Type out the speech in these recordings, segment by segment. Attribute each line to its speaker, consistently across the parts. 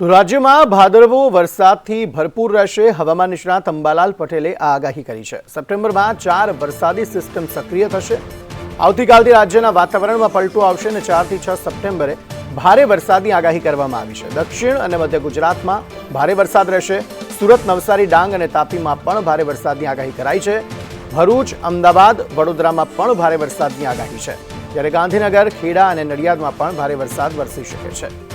Speaker 1: રાજ્યમાં ભાદરવો વરસાદથી ભરપૂર રહેશે. હવામાન નિષ્ણાત અંબાલાલ પટેલે આ આગાહી કરી છે. સપ્ટેમ્બરમાં ચાર વરસાદી સિસ્ટમ સક્રિય થશે. આવતીકાલથી રાજ્યના વાતાવરણમાં પલટો આવશે અને ચારથી છ સપ્ટેમ્બરે ભારે વરસાદની આગાહી કરવામાં આવી છે. દક્ષિણ અને મધ્ય ગુજરાતમાં ભારે વરસાદ રહેશે. સુરત, નવસારી, ડાંગ અને તાપીમાં પણ ભારે વરસાદની આગાહી કરાઈ છે. ભરૂચ, અમદાવાદ, વડોદરામાં પણ ભારે વરસાદની આગાહી છે. જ્યારે ગાંધીનગર, ખેડા અને નડિયાદમાં પણ ભારે વરસાદ વરસી શકે છે.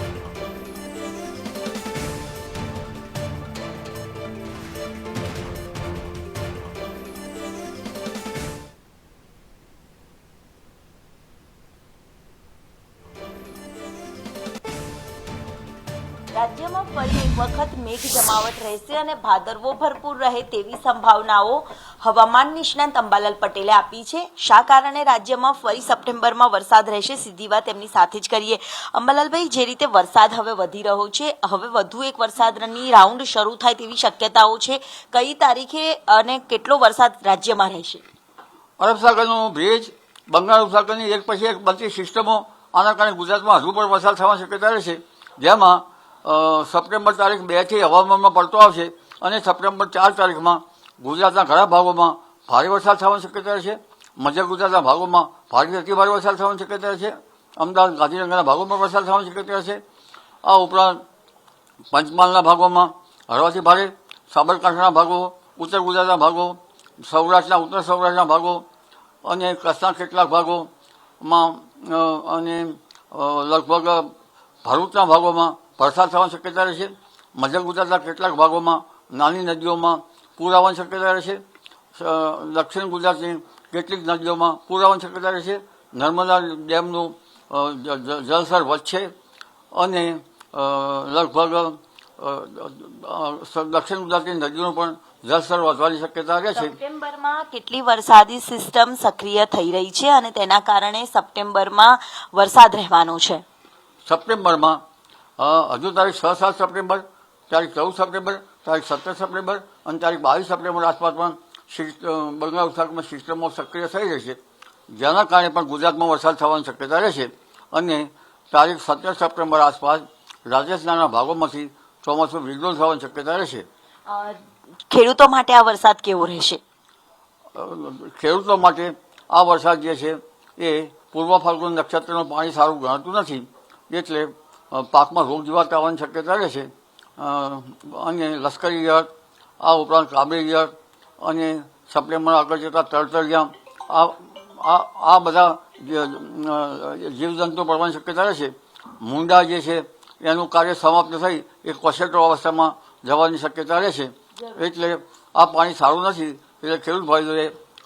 Speaker 2: રાજ્યમાં ફરી એક વખત મેઘ જમાવટ રહેશે અને ભાદરવો ભરપૂર રહે તેવી સંભાવનાઓ હવામાન નિષ્ણાંત અંબાલાલ પટેલે આપી છે. શા કારણે રાજ્યમાં ફરી સપ્ટેમ્બરમાં વરસાદ રહેશે સીધી વાત એમની સાથે જ કરીએ. અંબાલાલભાઈ, જે રીતે વરસાદ હવે વધી રહ્યો છે, હવે વધુ એક વરસાદની રાઉન્ડ શરૂ થાય તેવી શક્યતાઓ છે. કઈ તારીખે અને કેટલો વરસાદ રાજ્યમાં રહેશે?
Speaker 3: અરબ સાગરનું ભેજ, બંગાળ ઉપસાગરની એક પછી એક બનતી સિસ્ટમો આના કારણે ગુજરાતમાં હજુ પણ વરસાદ થવાની શક્યતા રહેશે જેમાં સપ્ટેમ્બર તારીખ બેથી હવામાનમાં પડતો આવશે અને સપ્ટેમ્બર ચાર તારીખમાં ગુજરાતના ઘણા ભાગોમાં ભારે વરસાદ થવાની શક્યતા છે. મધ્ય ગુજરાતના ભાગોમાં ભારે અતિ ભારે વરસાદ થવાની શક્યતા છે. અમદાવાદ, ગાંધીનગરના ભાગોમાં વરસાદ થવાની શક્યતા છે. આ ઉપરાંત પંચમહાલના ભાગોમાં હળવાથી ભારે, સાબરકાંઠાના ભાગો, ઉત્તર ગુજરાતના ભાગો, સૌરાષ્ટ્રના, ઉત્તર સૌરાષ્ટ્રના ભાગો અને કચ્છના કેટલાક ભાગોમાં અને લગભગ ભરૂચના ભાગોમાં વરસાદ થવાની શક્યતા રહેશે. મધ્ય ગુજરાતના કેટલાક ભાગોમાં નાની નદીઓમાં પૂર આવવાની શક્યતા રહેશે. દક્ષિણ ગુજરાતની કેટલીક નદીઓમાં પૂર આવવાની શક્યતા રહેશે. નર્મદા ડેમનું જળસ્તર વધશે અને લગભગ દક્ષિણ ગુજરાતની નદીઓનું પણ જળસ્તર વધવાની શક્યતા રહે છે
Speaker 2: સપ્ટેમ્બરમાં કેટલી વરસાદી સિસ્ટમ સક્રિય થઈ રહી છે અને તેના કારણે સપ્ટેમ્બરમાં વરસાદ રહેવાનો છે?
Speaker 3: સપ્ટેમ્બરમાં હજુ તારીખ છ સાત સપ્ટેમ્બર તારીખ ચૌદ સપ્ટેમ્બર તારીખ સત્તર સપ્ટેમ્બર અને તારીખ બાવીસ સપ્ટેમ્બર આસપાસમાં બંગાળ ઉપસાગરમાં સિસ્ટમો સક્રિય થઈ રહેશે. જેના કારણે પણ ગુજરાતમાં વરસાદ થવાની શક્યતા રહેશે. અને તારીખ સત્તર સપ્ટેમ્બર આસપાસ રાજસ્થાનના ભાગોમાંથી ચોમાસું વિગ્રહ થવાની શક્યતા રહેશે.
Speaker 2: ખેડૂતો માટે આ વરસાદ કેવો રહેશે?
Speaker 3: ખેડૂતો માટે આ વરસાદ જે છે એ પૂર્વ ફાલ્ગુન નક્ષત્રનું પાણી સારું ગણાતું નથી. એટલે પાકમાં રોગ જીવાત આવવાની શક્યતા રહે છે. અને લશ્કરી યળ આ ઉપરાંત કાબરી યળ અને સપ્ટેમ્બર આગળ જતા તરતરિયા, આ આ બધા જીવજંતુ પડવાની શક્યતા રહે છે. મુંડા જે છે, એનું કાર્ય સમાપ્ત થઈ એ કોશેટો અવસ્થામાં જવાની શક્યતા રહે છે. એટલે આ પાણી સારું નથી. એટલે ખેડૂત ભાઈઓએ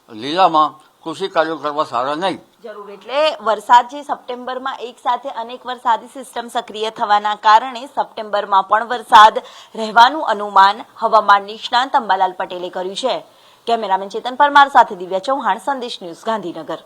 Speaker 3: લીલામાં કૃષિ કાર્યો કરવા સારા નહીં.
Speaker 2: જરૂર એટલે વરસાદ જે સપ્ટેમ્બરમાં એક સાથે અનેક વરસાદી સિસ્ટમ સક્રિય થવાના કારણે સપ્ટેમ્બરમાં પણ વરસાદ રહેવાનું અનુમાન હવામાન નિષ્ણાંત અંબાલાલ પટેલે કર્યું છે. કેમેરામેન ચેતન પરમાર સાથે દિવ્યા ચૌહાણ, સંદેશ ન્યૂઝ ગાંધીનગર.